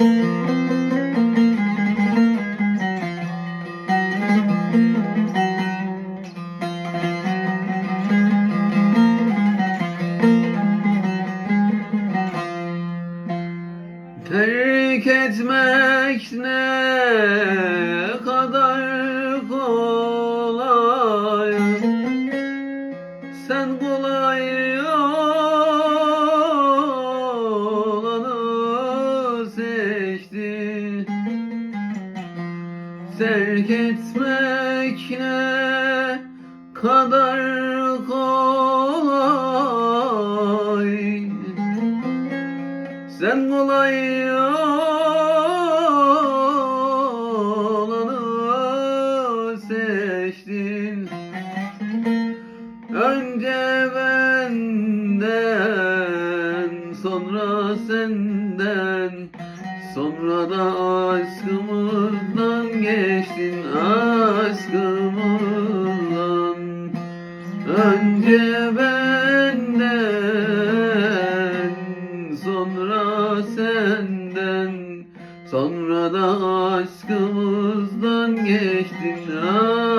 Terk etmek ne kadar kolay. Sen kolay olanı Terk etmek ne kadar kolay? Sen kolay olanı seçtin. Önce benden sonra senden Sonra da aşkımızdan geçtin aşkımdan Önce benden Sonra senden. Sonra da aşkımızdan geçtin aşkımdan